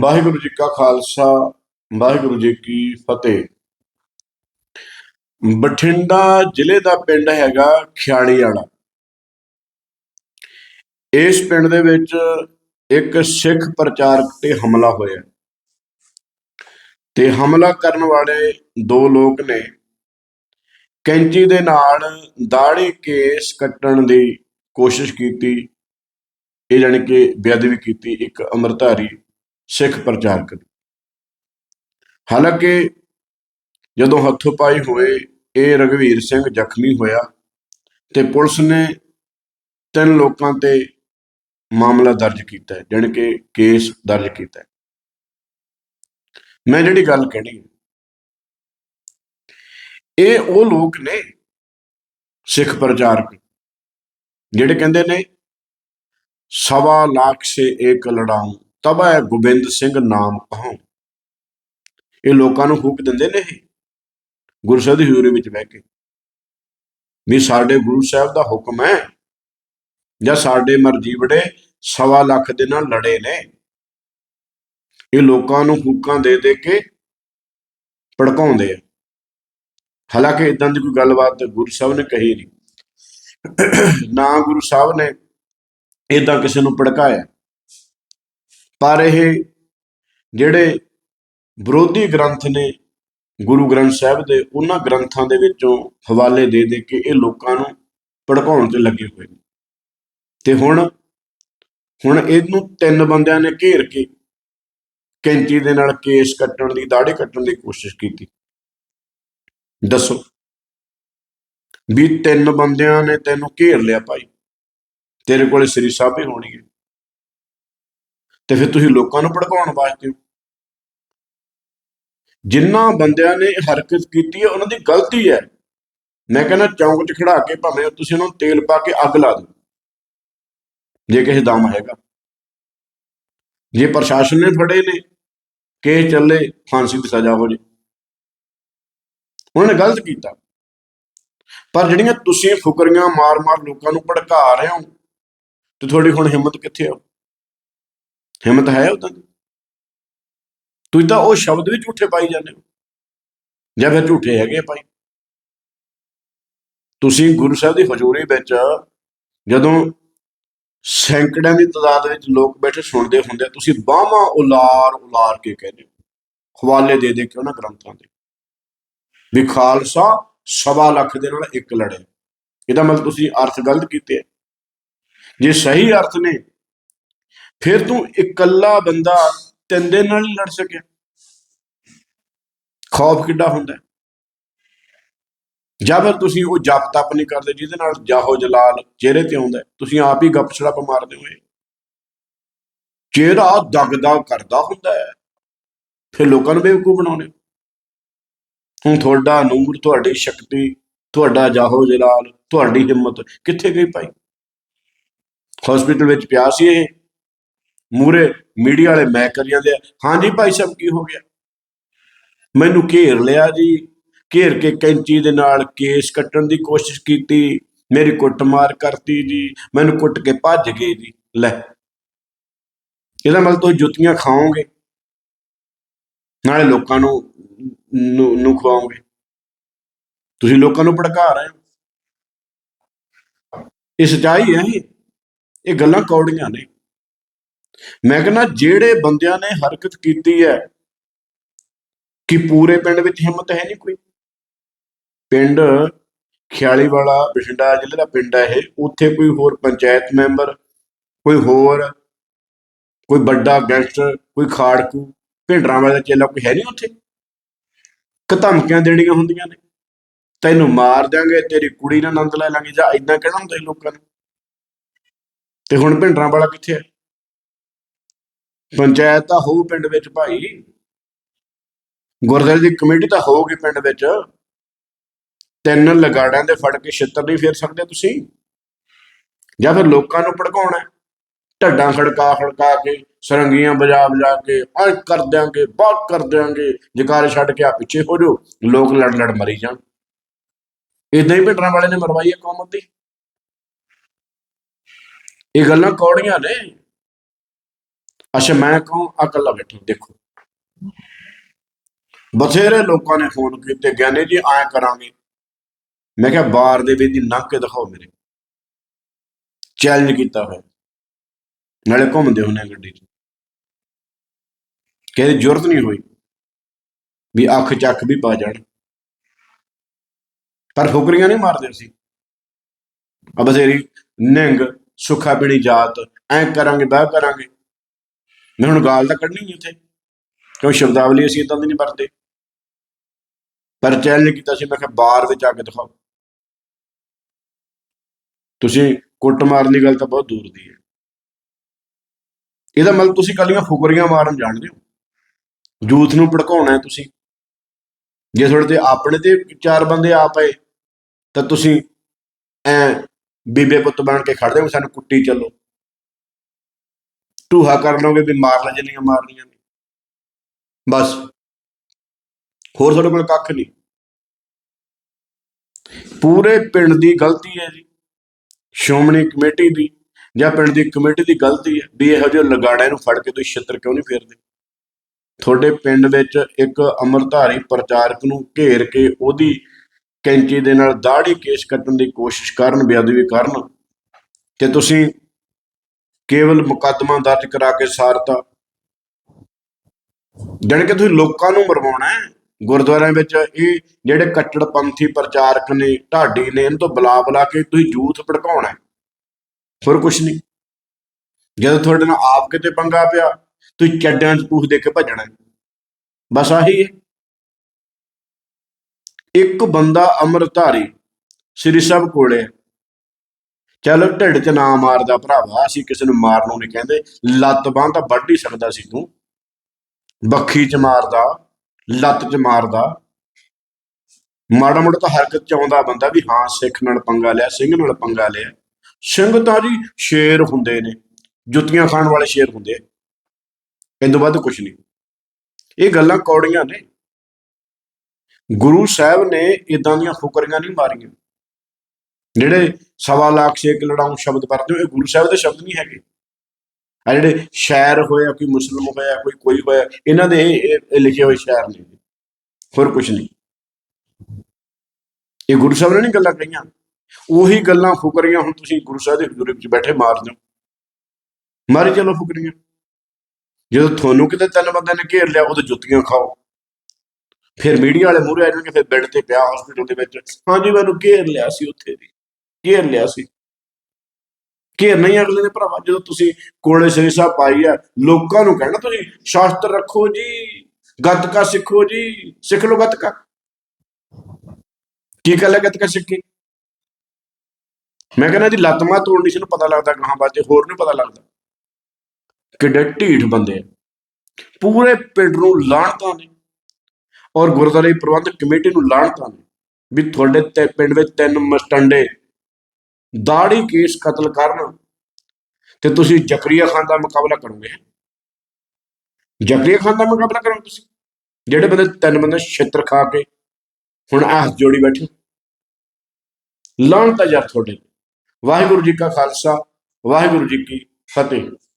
ਵਾਹਿਗੁਰੂ ਜੀ ਕਾ ਖਾਲਸਾ, ਵਾਹਿਗੁਰੂ ਜੀ ਕੀ ਫਤਿਹ। ਬਠਿੰਡਾ ਜ਼ਿਲ੍ਹੇ ਦਾ ਪਿੰਡ ਹੈਗਾ ਖਿਆਲੀ ਵਾਲਾ ਇਸ ਪਿੰਡ ਦੇ ਵਿੱਚ ਇੱਕ ਸਿੱਖ ਪ੍ਰਚਾਰਕ ਤੇ ਹਮਲਾ ਹੋਇਆ। ਤੇ ਹਮਲਾ ਕਰਨ ਵਾਲੇ ਦੋ ਲੋਕ ਨੇ। ਕੈਂਚੀ ਦੇ ਨਾਲ ਦਾੜੀ ਕੇਸ ਕੱਟਣ ਦੀ ਕੋਸ਼ਿਸ਼ ਕੀਤੀ। ਇਹ ਜਾਣੀ ਕਿ ਬੇਅਦਬੀ ਕੀਤੀ ਇੱਕ ਅੰਮ੍ਰਿਤਧਾਰੀ ਸਿੱਖ ਪ੍ਰਚਾਰਕ ਦੀ ਹਾਲਾਂਕਿ ਜਦੋਂ ਹੱਥੋਂ ਪਾਈ ਹੋਏ ਇਹ ਰਘਵੀਰ ਸਿੰਘ ਜ਼ਖਮੀ ਹੋਇਆ ਤੇ ਪੁਲਿਸ ਨੇ ਤਿੰਨ ਲੋਕਾਂ ਤੇ ਮਾਮਲਾ ਦਰਜ ਕੀਤਾ ਹੈ, ਜਾਣੀ ਕਿ ਕੇਸ ਦਰਜ ਕੀਤਾ ਹੈ। ਮੈਂ ਜਿਹੜੀ ਗੱਲ ਕਹਿਣੀ ਹੈ, ਇਹ ਉਹ ਲੋਕ ਨੇ ਸਿੱਖ ਪ੍ਰਚਾਰਕ ਜਿਹੜੇ ਕਹਿੰਦੇ ਨੇ ਸਵਾ ਲੱਖ ਸੇ ਏਕ ਲੜਾਉਂ, ਤਬ ਹੈ ਗੋਬਿੰਦ ਸਿੰਘ ਨਾਮ ਕਹੂੰ ਇਹ ਲੋਕਾਂ ਨੂੰ ਹੁਕ ਦਿੰਦੇ ਨੇ ਇਹ? ਗੁਰੂ ਸਾਹਿਬ ਦੀ ਹਜ਼ੂਰੀ ਵਿੱਚ ਬਹਿ ਕੇ। ਵੀ ਸਾਡੇ ਗੁਰੂ ਸਾਹਿਬ ਦਾ ਹੁਕਮ ਹੈ, ਜਾਂ ਸਾਡੇ ਮਰਜ਼ੀ ਵੜੇ ਸਵਾ ਲੱਖ ਦੇ ਨਾਲ ਲੜੇ ਨੇ। ਇਹ ਲੋਕਾਂ ਨੂੰ ਹੁਕਾਂ ਦੇ ਦੇ ਕੇ ਭੜਕਾਉਂਦੇ ਆ। ਹਾਲਾਂਕਿ ਇਦਾਂ ਦੀ ਕੋਈ ਗੱਲਬਾਤ ਗੁਰੂ ਸਾਹਿਬ ਨੇ ਕਹੀ ਨਹੀਂ। ਨਾ ਗੁਰੂ ਸਾਹਿਬ ਨੇ ਇਦਾਂ ਕਿਸੇ ਨੂੰ ਭੜਕਾਇਆ। ਪਰ ਇਹ ਜਿਹੜੇ ਵਿਰੋਧੀ ਗ੍ਰੰਥ ਨੇ, ਗੁਰੂ ਗ੍ਰੰਥ ਸਾਹਿਬ ਦੇ, ਉਹਨਾਂ ਗ੍ਰੰਥਾਂ ਦੇ ਵਿੱਚੋਂ ਹਵਾਲੇ ਦੇ ਦੇ ਕੇ ਇਹ ਲੋਕਾਂ ਨੂੰ ਭੜਕਾਉਣ ਤੇ ਲੱਗੇ ਹੋਏ ਨੇ। ਤੇ ਹੁਣ ਹੁਣ ਇਹਨੂੰ ਤਿੰਨ ਬੰਦਿਆਂ ਨੇ ਘੇਰ ਕੇ ਕੈਂਚੀ ਦੇ ਨਾਲ ਕੇਸ ਕੱਟਣ ਦੀ ਦਾੜੇ ਕੱਟਣ ਦੀ ਕੋਸ਼ਿਸ਼ ਕੀਤੀ। ਦੱਸੋ ਵੀ ਤਿੰਨ ਬੰਦਿਆਂ ਨੇ ਤੈਨੂੰ ਘੇਰ ਲਿਆ ਭਾਈ। ਤੇਰੇ ਕੋਲੇ ਸ੍ਰੀ ਸਾਹਿਬ ਹੀ ਹੋਣੀ ਹੈ ਤੇ ਫਿਰ ਤੁਸੀਂ ਲੋਕਾਂ ਨੂੰ ਭੜਕਾਉਣ ਵਾਸਤੇ ਹੋ। ਜਿਨ੍ਹਾਂ ਬੰਦਿਆਂ ਨੇ ਹਰਕਤ ਕੀਤੀ ਹੈ, ਉਹਨਾਂ ਦੀ ਗਲਤੀ ਹੈ। ਮੈਂ ਕਹਿੰਦਾ ਚੌਂਕ 'ਚ ਖੜਾ ਕੇ ਭਾਵੇਂ ਤੁਸੀਂ ਉਹਨਾਂ ਨੂੰ ਤੇਲ ਪਾ ਕੇ ਅੱਗ ਲਾ ਦਿਓ। ਜੇ ਕਿਸੇ ਦਮ ਹੈਗਾ। ਜੇ ਪ੍ਰਸ਼ਾਸਨ ਨੇ ਫੜੇ ਨੇ, ਕਿ ਚੱਲੇ, ਫਾਂਸੀ ਦੀ ਸਜ਼ਾ ਹੋ ਜੇ। ਉਹਨਾਂ ਨੇ ਗਲਤ ਕੀਤਾ। ਪਰ ਜਿਹੜੀਆਂ ਤੁਸੀਂ ਫੁਕਰੀਆਂ ਮਾਰ-ਮਾਰ ਲੋਕਾਂ ਨੂੰ ਭੜਕਾ ਰਹੇ ਹੋ ਤੇ ਤੁਹਾਡੀ ਹੁਣ ਹਿੰਮਤ ਕਿੱਥੇ ਆ? ਹਿੰਮਤ ਹੈ ਉਦਾਂ ਦੀ? ਤੁਸੀਂ ਤਾਂ ਉਹ ਸ਼ਬਦ ਵੀ ਝੂਠੇ ਪਾਈ ਜਾਂਦੇ ਹੋ। ਜਾਂ ਫਿਰ ਝੂਠੇ ਹੈਗੇ ਆ ਭਾਈ। ਤੁਸੀਂ ਗੁਰੂ ਸਾਹਿਬ ਦੀ ਹਜ਼ੂਰੀ ਵਿੱਚ ਜਦੋਂ ਸੈਂਕੜਿਆਂ ਦੀ ਤਾਦਾਦ ਵਿੱਚ ਲੋਕ ਬੈਠੇ ਸੁਣਦੇ ਹੁੰਦੇ ਤੁਸੀਂ ਬਾਹਾਂ ਉਲਾਰ ਉਲਾਰ ਕੇ ਕਹਿੰਦੇ ਹੋ। ਹਵਾਲੇ ਦੇ ਦੇ ਕੇ ਉਹਨਾਂ ਗ੍ਰੰਥਾਂ ਦੇ। ਵੀ ਖਾਲਸਾ ਸਵਾ ਲੱਖ ਦੇ ਨਾਲ ਇੱਕ ਲੜੇ। ਇਹਦਾ ਮਤਲਬ ਤੁਸੀਂ ਅਰਥ ਗਲਤ ਕੀਤੇ ਜੇ ਸਹੀ ਅਰਥ ਨੇ, ਫਿਰ ਤੂੰ ਇਕੱਲਾ ਬੰਦਾ ਤਿੰਨ ਦੇ ਨਾਲ ਹੀ ਲੜ ਸਕਿਆ। ਖੌਫ ਕਿੱਡਾ ਹੁੰਦਾ ਹੈ? ਜਾਂ ਫਿਰ ਤੁਸੀਂ ਉਹ ਜਪ ਤਪ ਨਹੀਂ ਕਰਦੇ ਜਿਹਦੇ ਨਾਲ ਜਾਹੋ ਜਲਾਲ ਚਿਹਰੇ ਤੇ ਆਉਂਦਾ ਤੁਸੀਂ ਆਪ ਹੀ ਗੱਪ ਛੜਾਪ ਮਾਰਦੇ ਹੋਏ। ਚਿਹਰਾ ਦਗਦਗ ਕਰਦਾ ਹੁੰਦਾ ਹੈ। ਫਿਰ ਲੋਕਾਂ ਨੂੰ ਬੇਵਕੂਫ ਬਣਾਉਣੇ ਹੋ। ਹੁਣ ਤੁਹਾਡਾ ਨੂਰ, ਤੁਹਾਡੀ ਸ਼ਕਤੀ, ਤੁਹਾਡਾ ਜਾਹੋ ਜਲਾਲ, ਤੁਹਾਡੀ ਹਿੰਮਤ ਕਿੱਥੇ ਗਈ ਭਾਈ? ਹਸਪੀਟਲ ਵਿੱਚ ਪਿਆ ਸੀ ਇਹ। ਮੂਰੇ ਮੀਡੀਆ ਵਾਲੇ ਮੈਂ ਕਰੀ ਜਾਂਦੇ ਆ। ਹਾਂਜੀ ਭਾਈ ਸਾਹਿਬ, ਕੀ ਹੋ ਗਿਆ? ਮੈਨੂੰ ਘੇਰ ਲਿਆ ਜੀ। ਘੇਰ ਕੇ ਕੈਂਚੀ ਦੇ ਨਾਲ ਕੇਸ ਕੱਟਣ ਦੀ ਕੋਸ਼ਿਸ਼ ਕੀਤੀ। ਮੇਰੀ ਕੁੱਟਮਾਰ ਕਰਤੀ ਜੀ। ਮੈਨੂੰ ਕੁੱਟ ਕੇ ਭੱਜ ਗਏ ਜੀ। ਲੈ, ਇਹਦਾ ਮਤਲਬ ਤੁਸੀਂ ਜੁੱਤੀਆਂ ਖਾਓਗੇ? ਨਾਲੇ ਲੋਕਾਂ ਨੂੰ ਨੂੰ ਖਵਾਓਗੇ। ਤੁਸੀਂ ਲੋਕਾਂ ਨੂੰ ਭੜਕਾ ਰਹੇ ਹੋ। ਇਹ ਸਚਾਈ ਹੈ ਇਹ। ਇਹ ਗੱਲਾਂ ਕੌੜੀਆਂ ਨੇ। ਮੈਂ ਕਹਿੰਦਾ ਜਿਹੜੇ ਬੰਦਿਆਂ ਨੇ ਹਰਕਤ ਕੀਤੀ ਹੈ ਕਿ ਪੂਰੇ ਪਿੰਡ ਵਿੱਚ ਹਿੰਮਤ ਹੈ ਨਹੀਂ ਕੋਈ। ਪਿੰਡ ਖਿਆਲੀ ਵਾਲਾ ਬਠਿੰਡਾ ਜ਼ਿਲ੍ਹੇ ਦਾ ਪਿੰਡ ਹੈ ਇਹ। ਉੱਥੇ ਕੋਈ ਹੋਰ ਪੰਚਾਇਤ ਮੈਂਬਰ ਕੋਈ ਹੋਰ ਕੋਈ ਵੱਡਾ ਗੈਂਗਸਟਰ ਕੋਈ ਖਾੜਕੂ ਭਿੰਡਰਾਂ ਵਾਲਾ ਚੇਲਾ ਕੋਈ ਹੈ ਨਹੀਂ ਉੱਥੇ। ਕਿ ਧਮਕੀਆਂ ਦੇਣੀਆਂ ਹੁੰਦੀਆਂ ਨੇ। ਤੈਨੂੰ ਮਾਰ ਦਿਆਂਗੇ ਤੇਰੀ ਕੁੜੀ ਨਾਲ ਆਨੰਦ ਲੈ ਲਾਂਗੇ ਜਾਂ ਇਦਾਂ ਕਹਿਣਾ ਹੁੰਦਾ ਲੋਕਾਂ ਨੂੰ। ਤੇ ਹੁਣ ਭਿੰਡਰਾਂ ਵਾਲਾ ਕਿੱਥੇ ਹੈ। ਪੰਚਾਇਤ ਤਾਂ ਹੋਊ ਪਿੰਡ ਵਿੱਚ ਭਾਈ। ਗੁਰਦੁਆਰੇ ਦੀ ਕਮੇਟੀ ਤਾਂ ਹੋਊਗੀ ਪਿੰਡ ਵਿੱਚ। ਤਿੰਨ ਲਗਾੜਾਂ ਦੇ ਫੜ ਕੇ ਛਿੱਤਰ ਨਹੀਂ ਫੇਰ ਸਕਦੇ ਤੁਸੀਂ? ਜਾਂ ਫਿਰ ਲੋਕਾਂ ਨੂੰ ਭੜਕਾਉਣਾ। ਢੱਡਾਂ ਖੜਕਾ ਖੜਕਾ ਕੇ ਸਰੰਗੀਆਂ ਵਜਾ ਵਜਾ ਕੇ ਆ ਕਰ ਦਿਆਂਗੇ ਬਾਤ ਕਰ ਦਿਆਂਗੇ ਜਕਾਰੇ ਛੱਡ ਕੇ ਆ ਪਿੱਛੇ ਹੋ ਜਾਓ ਲੋਕ ਲੜ ਲੜ ਮਰੀ ਜਾਣ। ਇਦਾਂ ਹੀ ਭਿੰਡਰਾਂ ਵਾਲੇ ਨੇ ਮਰਵਾਈ ਹੈ ਕੌਮ ਦੀ ਇਹ ਗੱਲਾਂ ਕੌੜੀਆਂ ਨੇ। ਅੱਛਾ, ਮੈਂ ਕਹੂੰ ਅਕਲ ਬੈਠੋ ਦੇਖੋ। ਬਥੇਰੇ ਲੋਕਾਂ ਨੇ ਫੋਨ ਕੀਤੇ ਗਿਆਨੀ ਜੀ, ਐਂ ਕਰਾਂਗੇ। ਮੈਂ ਕਿਹਾ, ਬਾਰ ਦੇ ਵਿੱਚ ਦੀ ਨੱਕ ਕੇ ਦਿਖਾਓ ਮੇਰੇ। ਚੈਲੰਜ ਕੀਤਾ ਹੋਇਆ। ਨਾਲੇ ਘੁੰਮਦੇ ਹੁੰਦੇ ਆ ਗੱਡੀ 'ਚ। ਕਹਿੰਦੇ, ਜ਼ਰੂਰਤ ਨਹੀਂ ਹੋਈ ਵੀ ਅੱਖ ਚੱਕ ਵੀ ਪਾ ਜਾਣ। ਪਰ ਫੁਕਰੀਆਂ ਨਹੀਂ ਮਾਰਦੇ ਸੀ ਆ ਬਥੇਰੀ ਨਿੰਗ ਸੁੱਖਾ ਪੀਣੀ ਜਾਤ, ਐਂ ਕਰਾਂਗੇ, ਬਾਹ ਕਰਾਂਗੇ। ਮੈਂ ਹੁਣ ਗਾਲ ਤਾਂ ਕੱਢਣੀ ਨਹੀਂ ਉੱਥੇ। ਕਿਉਂ ਸ਼ਬਦਾਵਲੀ ਅਸੀਂ ਇਦਾਂ ਦੀ ਨਹੀਂ ਵਰਤੇ ਪਰ ਚੈਲੰਜ ਕੀਤਾ ਸੀ, ਮੈਂ ਕਿਹਾ ਬਾਰ ਵਿੱਚ ਆ ਕੇ ਦਿਖਾਓ। ਤੁਸੀਂ ਕੁੱਟ ਮਾਰਨ ਦੀ ਗੱਲ ਤਾਂ ਬਹੁਤ ਦੂਰ ਦੀ ਹੈ। ਇਹਦਾ ਮਤਲਬ ਤੁਸੀਂ ਕੱਲੀਆਂ ਫੁਕਰੀਆਂ ਮਾਰਨ ਜਾਣਦੇ ਹੋ। ਜੂਥ ਨੂੰ ਭੜਕਾਉਣਾ ਹੈ ਤੁਸੀਂ। ਜੇ ਤੁਹਾਡੇ ਤੇ ਆਪਣੇ ਤੇ ਚਾਰ ਬੰਦੇ ਆ ਪਏ ਤਾਂ ਤੁਸੀਂ ਐ ਬੀਬੇ ਪੁੱਤ ਬਣ ਕੇ ਖੜਦੇ ਹੋ ਸਾਨੂੰ ਕੁੱਟੀ ਚੱਲੋ। ਟੂਹਾ ਕਰ ਲਓਗੇ ਵੀ ਮਾਰ ਲੈ ਜਿੰਨੀਆਂ ਮਾਰਨੀਆਂ ਨੇ। ਬਸ। ਹੋਰ ਤੁਹਾਡੇ ਕੋਲ ਕੱਖ ਨਹੀਂ। ਪੂਰੇ ਪਿੰਡ ਦੀ ਗਲਤੀ ਹੈ ਜੀ। ਸ਼੍ਰੋਮਣੀ ਕਮੇਟੀ ਦੀ ਜਾਂ ਪਿੰਡ ਦੀ ਕਮੇਟੀ ਦੀ ਗਲਤੀ ਹੈ ਵੀ ਇਹੋ ਜਿਹੇ ਲਗਾੜਿਆਂ ਨੂੰ ਫੜ ਕੇ ਤੁਸੀਂ ਛਿੱਤਰ ਕਿਉਂ ਨਹੀਂ ਫੇਰਦੇ? ਤੁਹਾਡੇ ਪਿੰਡ ਵਿੱਚ ਇੱਕ ਅਮਰਧਾਰੀ ਪ੍ਰਚਾਰਕ ਨੂੰ ਘੇਰ ਕੇ ਉਹਦੀ ਕੈਂਚੀ ਦੇ ਨਾਲ ਦਾੜੀ ਕੇਸ ਕੱਟਣ ਦੀ ਕੋਸ਼ਿਸ਼ ਕਰਨ, ਬੇਅਦਬੀ ਕਰਨ ਤੇ ਤੁਸੀਂ ਕੇਵਲ ਮੁਕੱਦਮਾ ਦਰਜ ਕਰਾ ਕੇ ਸਾਰਤਾ। ਜਾਣੀ ਕਿ ਤੁਸੀਂ ਲੋਕਾਂ ਨੂੰ ਮਰਵਾਉਣਾ ਹੈ। ਗੁਰਦੁਆਰਿਆਂ ਵਿੱਚ ਇਹ ਜਿਹੜੇ ਕੱਟੜਪੰਥੀ ਪ੍ਰਚਾਰਕ ਨੇ, ਢਾਡੀ ਨੇ, ਇਹਨਾਂ ਤੋਂ ਬੁਲਾ ਬੁਲਾ ਕੇ ਤੁਸੀਂ ਜੂਥ ਭੜਕਾਉਣਾ ਹੈ। ਹੋਰ ਕੁਝ ਨਹੀਂ। ਜਦੋਂ ਤੁਹਾਡੇ ਨਾਲ ਆਪ ਕਿਤੇ ਪੰਗਾ ਪਿਆ, ਤੁਸੀਂ ਚੱਡਾਂ 'ਚ ਪੂਛ ਦੇ ਕੇ ਭੱਜਣਾ ਬਸ ਆਹੀ ਹੈ। ਇੱਕ ਬੰਦਾ ਅੰਮ੍ਰਿਤਧਾਰੀ, ਸ੍ਰੀ ਸਭ ਕੋਲੇ। ਚੱਲ ਢਿੱਡ 'ਚ ਨਾ ਮਾਰਦਾ ਭਰਾਵਾ, ਅਸੀਂ ਕਿਸੇ ਨੂੰ ਮਾਰਨ ਨੂੰ ਨਹੀਂ ਕਹਿੰਦੇ। ਲੱਤ ਬਾਂਹ ਤਾਂ ਵੱਢ ਹੀ ਸਕਦਾ ਸੀ ਤੂੰ। ਬੱਖੀ 'ਚ ਮਾਰਦਾ, ਲੱਤ 'ਚ ਮਾਰਦਾ। ਮਾੜਾ ਮੋਟਾ ਤਾਂ ਹਰਕਤ 'ਚ ਆਉਂਦਾ ਬੰਦਾ ਵੀ ਹਾਂ, ਸਿੱਖ ਨਾਲ ਪੰਗਾ ਲਿਆ, ਸਿੰਘ ਨਾਲ ਪੰਗਾ ਲਿਆ। ਸਿੰਘ ਤਾਂ ਜੀ ਸ਼ੇਰ ਹੁੰਦੇ ਨੇ, ਜੁੱਤੀਆਂ ਖਾਣ ਵਾਲੇ ਸ਼ੇਰ ਹੁੰਦੇ। ਇਹ ਤੋਂ ਵੱਧ ਕੁਝ ਨਹੀਂ। ਇਹ ਗੱਲਾਂ ਕੌੜੀਆਂ ਨੇ। ਗੁਰੂ ਸਾਹਿਬ ਨੇ ਇਦਾਂ ਦੀਆਂ ਫੁਕਰੀਆਂ ਨਹੀਂ ਮਾਰੀਆਂ। ਜਿਹੜੇ ਸਵਾ ਲੱਖ ਛੇਕ ਲੜਾਉਂ ਸ਼ਬਦ ਵਰਤੇ ਹੋ, ਇਹ ਗੁਰੂ ਸਾਹਿਬ ਦੇ ਸ਼ਬਦ ਨਹੀਂ ਹੈਗੇ। ਆ ਜਿਹੜੇ ਸ਼ਾਇਰ ਹੋਇਆ ਕੋਈ ਮੁਸਲਮ ਹੋਇਆ, ਕੋਈ ਕੋਈ ਹੋਇਆ, ਇਹਨਾਂ ਦੇ ਲਿਖੇ ਹੋਏ ਸ਼ਾਇਰ ਨੇ। ਹੋਰ ਕੁਝ ਨਹੀਂ। ਇਹ ਗੁਰੂ ਸਾਹਿਬ ਨੇ ਨਹੀਂ ਗੱਲਾਂ ਕਹੀਆਂ। ਉਹੀ ਗੱਲਾਂ, ਫੁਕਰੀਆਂ ਹੁਣ ਤੁਸੀਂ ਗੁਰੂ ਸਾਹਿਬ ਦੇ ਹਜ਼ੂਰ ਵਿੱਚ ਬੈਠੇ ਮਾਰ ਦਿਓ। ਮਾਰੀ ਚਲੋ ਫੁਕਰੀਆਂ। ਜਦੋਂ ਤੁਹਾਨੂੰ ਕਿਤੇ ਤਿੰਨ ਬੰਦਿਆਂ ਨੇ ਘੇਰ ਲਿਆ ਉਦੋਂ ਜੁੱਤੀਆਂ ਖਾਓ। ਫਿਰ ਮੀਡੀਆ ਵਾਲੇ ਮੂਹਰੇ ਆ ਜਾਣਗੇ, ਫਿਰ ਬੈੱਡ ਤੇ ਪਿਆ ਹਸਪੀਟਲ ਦੇ ਵਿੱਚ। ਹਾਂਜੀ, ਮੈਨੂੰ ਘੇਰ ਲਿਆ ਸੀ ਉੱਥੇ ਦੀ ਘੇਰ ਲਿਆ ਸੀ। ਘੇਰ ਨਹੀਂ ਅਗਲੇ ਨੇ ਭਰਾਵਾ, ਜਦੋਂ ਤੁਸੀਂ ਕੋਲੇ ਸ੍ਰੀ ਸਾਹਿਬ ਪਾਈ ਆ, ਲੋਕਾਂ ਨੂੰ ਕਹਿਣਾ ਤੁਸੀਂ ਸ਼ਾਸਤਰ ਰੱਖੋ ਜੀ, ਗੱਤਕਾ ਸਿੱਖੋ ਜੀ, ਸਿੱਖ ਲੋ ਗੱਤਕਾ। ਕੀ ਗੱਲ ਹੈ ਗੱਤਕਾ ਸਿੱਖੀ ਮੈਂ ਕਹਿੰਦਾ ਜੀ ਲੱਤਮਾ ਤੋੜਨੀ ਸੀ ਨੂੰ ਪਤਾ ਲੱਗਦਾ ਕਹਾਂ ਬਾਜੇ ਹੋਰ ਨਹੀਂ ਪਤਾ ਲੱਗਦਾ। ਕਿੱਡੇ ਢੀਠ ਬੰਦੇ ਆ। ਪੂਰੇ ਪਿੰਡ ਨੂੰ ਲਾਣਤਾਂ ਨੇ। ਔਰ ਗੁਰਦੁਆਰੇ ਪ੍ਰਬੰਧਕ ਕਮੇਟੀ ਨੂੰ ਲਾਣਤਾਂ ਨੇ ਵੀ ਤੁਹਾਡੇ ਤੇ ਪਿੰਡ ਵਿੱਚ ਤਿੰਨ ਮਸਟੰਡੇ ਦਾੜੀ ਕੇਸ ਕਤਲ ਕਰਨ ਤੇ ਤੁਸੀਂ ਜ਼ਕਰੀਆ ਖਾਨ ਦਾ ਮੁਕਾਬਲਾ ਕਰੋਗੇ। ਜ਼ਕਰੀਆ ਖਾਨ ਦਾ ਮੁਕਾਬਲਾ ਕਰੋਗੇ ਤੁਸੀਂ? ਜਿਹੜੇ ਬੰਦੇ ਤਿੰਨ ਬੰਦੇ ਛਿੱਤਰ ਖਾ ਕੇ ਹੁਣ ਆਹ ਜੋੜੀ ਬੈਠੇ ਲਾਣਤਾ ਯਾਰ ਤੁਹਾਡੇ ਵਾਹਿਗੁਰੂ ਜੀ ਕਾ ਖਾਲਸਾ, ਵਾਹਿਗੁਰੂ ਜੀ ਕੀ ਫਤਿਹ।